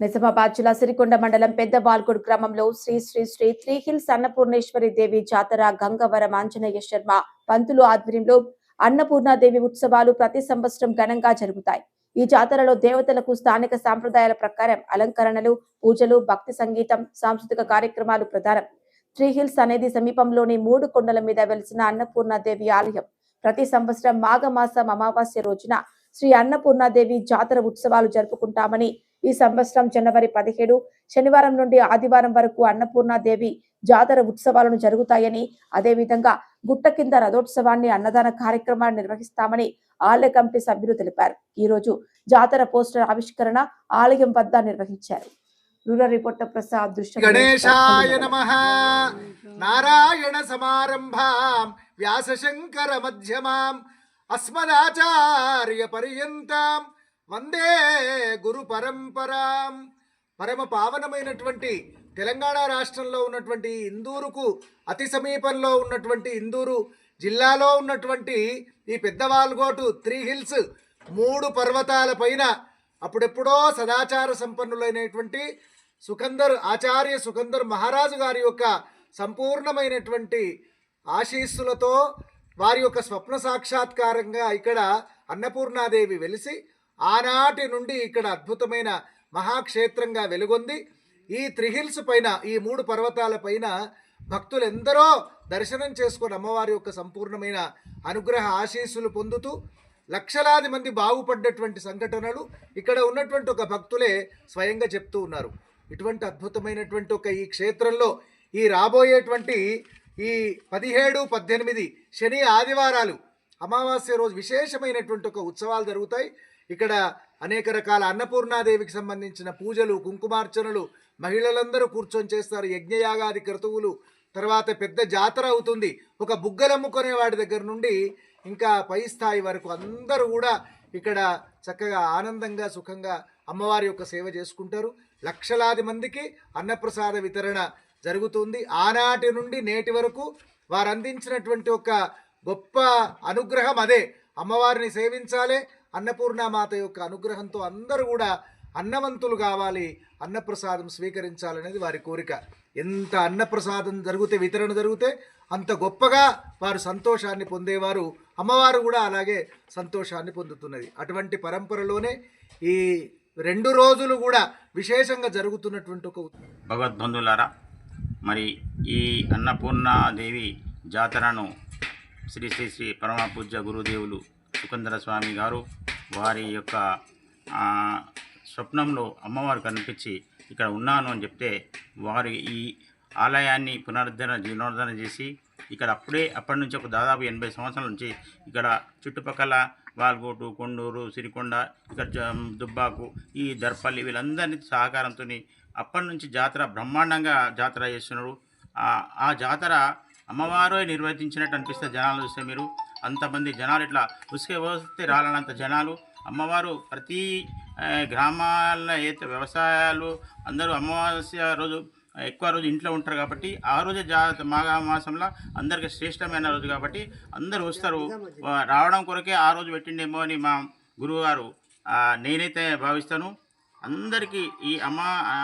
నిజామాబాద్ జిల్లా సిరికొండ మండలం పెద్ద బాల్గుడ్ గ్రామంలో శ్రీ శ్రీ శ్రీ త్రీ హిల్స్ అన్నపూర్ణేశ్వరి దేవి జాతర గంగవరం ఆంజనేయ శర్మ పంతులు ఆధ్వర్యంలో అన్నపూర్ణాదేవి ఉత్సవాలు ప్రతి సంవత్సరం ఘనంగా జరుగుతాయి. ఈ జాతరలో దేవతలకు స్థానిక సాంప్రదాయాల ప్రకారం అలంకరణలు పూజలు భక్తి సంగీతం సాంస్కృతిక కార్యక్రమాలు ప్రధానం. త్రీ హిల్స్ అనేది సమీపంలోని మూడు కొండల మీద వెలిసిన అన్నపూర్ణాదేవి ఆలయం. ప్రతి సంవత్సరం మాఘమాసం అమావాస్య రోజున శ్రీ అన్నపూర్ణాదేవి జాతర ఉత్సవాలు జరుపుకుంటామని ఈ సంవత్సరం జనవరి పదిహేడు శనివారం నుండి ఆదివారం వరకు అన్నపూర్ణాదేవి జాతర ఉత్సవాలను జరుగుతాయని అదేవిధంగా గుట్ట కింద రథోత్సవాన్ని అన్నదాన కార్యక్రమాన్ని నిర్వహిస్తామని ఆలయ కమిటీ సభ్యులు తెలిపారు. ఈ రోజు జాతర పోస్టర్ ఆవిష్కరణ ఆలయం వద్ద నిర్వహించారు. రూరల్ రిపోర్టర్ ప్రసాద్ దృశ్య గణేశాయ నమ. నారాయణ సమారంభాం. వ్యాసశంకర మధ్యమాం. అస్మదాచార్య పర్యంతం వందే గురు పరంపరాం. పరమ పావనమైనటువంటి తెలంగాణ రాష్ట్రంలో ఉన్నటువంటి ఇందూరుకు అతి సమీపంలో ఉన్నటువంటి ఇందూరు జిల్లాలో ఉన్నటువంటి ఈ పెద్దవాల్గోటు త్రీ హిల్స్ మూడు పర్వతాల పైన అప్పుడెప్పుడో సదాచార సంపన్నులైనటువంటి సుకందర్ ఆచార్య సుకందర్ మహారాజు గారి యొక్క సంపూర్ణమైనటువంటి ఆశీస్సులతో వారి యొక్క స్వప్న సాక్షాత్కారంగా ఇక్కడ అన్నపూర్ణాదేవి వెలిసి ఆనాటి నుండి ఇక్కడ అద్భుతమైన మహాక్షేత్రంగా వెలుగొంది. ఈ త్రిహిల్స్ పైన ఈ మూడు పర్వతాల పైన భక్తులు ఎందరో దర్శనం చేసుకొని అమ్మవారి యొక్క సంపూర్ణమైన అనుగ్రహ ఆశీస్సులు పొందుతూ లక్షలాది మంది బాగుపడ్డటువంటి సంఘటనలు ఇక్కడ ఉన్నటువంటి ఒక భక్తులే స్వయంగా చెప్తూ ఉన్నారు. ఇటువంటి అద్భుతమైనటువంటి ఒక ఈ క్షేత్రంలో ఈ రాబోయేటువంటి ఈ పదిహేడు పద్దెనిమిది శని ఆదివారాలు అమావాస్య రోజు విశేషమైనటువంటి ఒక ఉత్సవాలు జరుగుతాయి. ఇక్కడ అనేక రకాల అన్నపూర్ణాదేవికి సంబంధించిన పూజలు కుంకుమార్చనలు మహిళలందరూ కూర్చొని చేస్తారు. యజ్ఞయాగాది క్రతువులు తర్వాత పెద్ద జాతర అవుతుంది. ఒక బుగ్గలమ్ముకునే వాడి దగ్గర నుండి ఇంకా పై స్థాయి వరకు అందరూ కూడా ఇక్కడ చక్కగా ఆనందంగా సుఖంగా అమ్మవారి యొక్క సేవ చేసుకుంటారు. లక్షలాది మందికి అన్నప్రసాద వితరణ జరుగుతుంది. ఆనాటి నుండి నేటి వరకు వారు అందించినటువంటి ఒక గొప్ప అనుగ్రహం అదే. అమ్మవారిని సేవించాలి. అన్నపూర్ణమాత యొక్క అనుగ్రహంతో అందరూ కూడా అన్నవంతులు కావాలి. అన్నప్రసాదం స్వీకరించాలనేది వారి కోరిక. ఎంత అన్నప్రసాదం జరిగితే వితరణ జరిగితే అంత గొప్పగా వారు సంతోషాన్ని పొందేవారు. అమ్మవారు కూడా అలాగే సంతోషాన్ని పొందుతున్నది. అటువంటి పరంపరలోనే ఈ రెండు రోజులు కూడా విశేషంగా జరుగుతున్నటువంటి ఒక భగవద్బంధులారా మరి ఈ అన్నపూర్ణాదేవి జాతరను శ్రీ శ్రీ శ్రీ పరమ పూజ్య గురుదేవులు సుకందర స్వామి గారు వారి యొక్క స్వప్నంలో అమ్మవారు కనిపించి ఇక్కడ ఉన్నాను అని చెప్తే వారు ఈ ఆలయాన్ని పునరుద్ధరణ జీర్ణోద్ధరణ చేసి ఇక్కడ అప్పుడే అప్పటి నుంచి ఒక దాదాపు ఎనభై సంవత్సరాల నుంచి ఇక్కడ చుట్టుపక్కల వాల్గోటు కొండూరు సిరికొండ ఇక్కడ దుబ్బాకు ఈ దర్పల్లి వీళ్ళందరినీ సహకారంతో అప్పటి నుంచి జాతర బ్రహ్మాండంగా జాతర చేస్తున్నారు. ఆ- జాతర అమ్మవారు నిర్వర్తించినట్టు అనిపిస్తే జనాలు చూస్తే మీరు అంతమంది జనాలు ఇట్లా ఉసుకే వస్తే రాలనంత జనాలు. అమ్మవారు ప్రతి గ్రామాల అయితే వ్యవసాయాలు అందరూ అమావాస్య రోజు ఎక్కువ రోజు ఇంట్లో ఉంటారు కాబట్టి ఆ రోజు జా మాఘ మాసంలో అందరికి శ్రేష్టమైన రోజు కాబట్టి అందరూ వస్తారు. రావడం కొరకే ఆ రోజు పెట్టిండేమో అని మా గురువు గారు ఆ, నేనైతే భావిస్తాను. అందరికీ ఈ అమ్మ ఆ,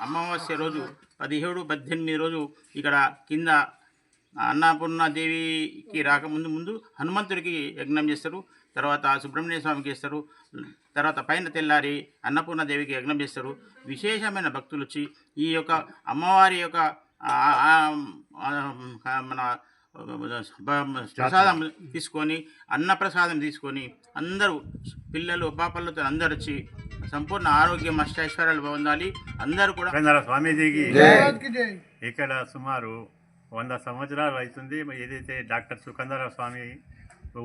అమావాస్య రోజు పదిహేడు పద్దెనిమిది రోజు ఇక్కడ కింద అన్నపూర్ణాదేవికి రాకముందు ముందు హనుమంతుడికి యజ్ఞం చేస్తారు. తర్వాత సుబ్రహ్మణ్య స్వామికి చేస్తారు తర్వాత పైన తెల్లారి అన్నపూర్ణాదేవికి యజ్ఞం చేస్తారు. విశేషమైన భక్తులు వచ్చి ఈ యొక్క అమ్మవారి యొక్క మన ప్రసాదం తీసుకొని అన్న ప్రసాదం తీసుకొని అందరూ పిల్లలు పాపలతో అందరూ వచ్చి సంపూర్ణ ఆరోగ్యం అష్టైశ్వర్యాలు పొందాలి. అందరూ కూడా స్వామీజీకి ఇక్కడ సుమారు వంద సంవత్సరాలు అవుతుంది. ఏదైతే డాక్టర్ సుకందర స్వామి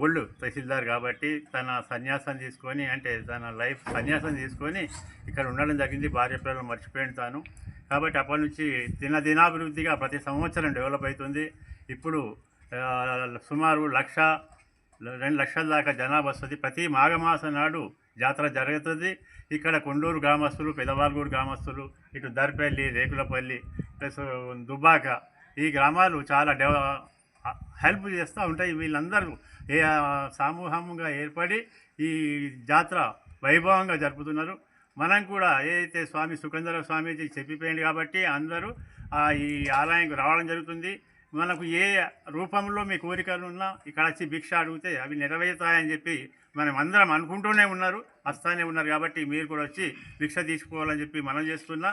ఒళ్ళు తహసీల్దార్ కాబట్టి తన సన్యాసం తీసుకొని అంటే తన లైఫ్ సన్యాసం తీసుకొని ఇక్కడ ఉండడం జరిగింది. భార్య పిల్లలు మర్చిపోయింది తాను. కాబట్టి అప్పటి నుంచి దిన దినాభివృద్ధిగా ప్రతి సంవత్సరం డెవలప్ అవుతుంది. ఇప్పుడు సుమారు లక్ష రెండు లక్షల దాకా జనాభా వస్తుంది. ప్రతి మాఘమాస నాడు జాతర జరుగుతుంది. ఇక్కడ కొండూరు గ్రామస్తులు పెదవాల్గూరు గ్రామస్తులు ఇటు దర్పల్లి రేకులపల్లి ప్లస్ దుబ్బాక ఈ గ్రామాలు చాలా డెవ హెల్ప్ చేస్తూ ఉంటాయి. వీళ్ళందరూ ఏ సమూహంగా ఏర్పడి ఈ జాతర వైభవంగా జరుపుతున్నారు. మనం కూడా ఏదైతే స్వామి సుఖందర స్వామీజీ చెప్పిపోయింది కాబట్టి అందరూ ఈ ఆలయంకు రావడం జరుగుతుంది. మనకు ఏ రూపంలో మీ కోరికలు ఉన్నా ఇక్కడ వచ్చి భిక్ష అడిగితే అవి నెరవేరుతాయని చెప్పి మనం అందరం అనుకుంటూనే ఉన్నారు. వస్తానే ఉన్నారు కాబట్టి మీరు కూడా వచ్చి భిక్ష తీసుకోవాలని చెప్పి మనం చేస్తున్నా.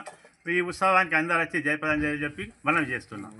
ఈ ఉత్సవానికి అందరు వచ్చి జయప్రదం చెప్పి మనం చేస్తున్నాం.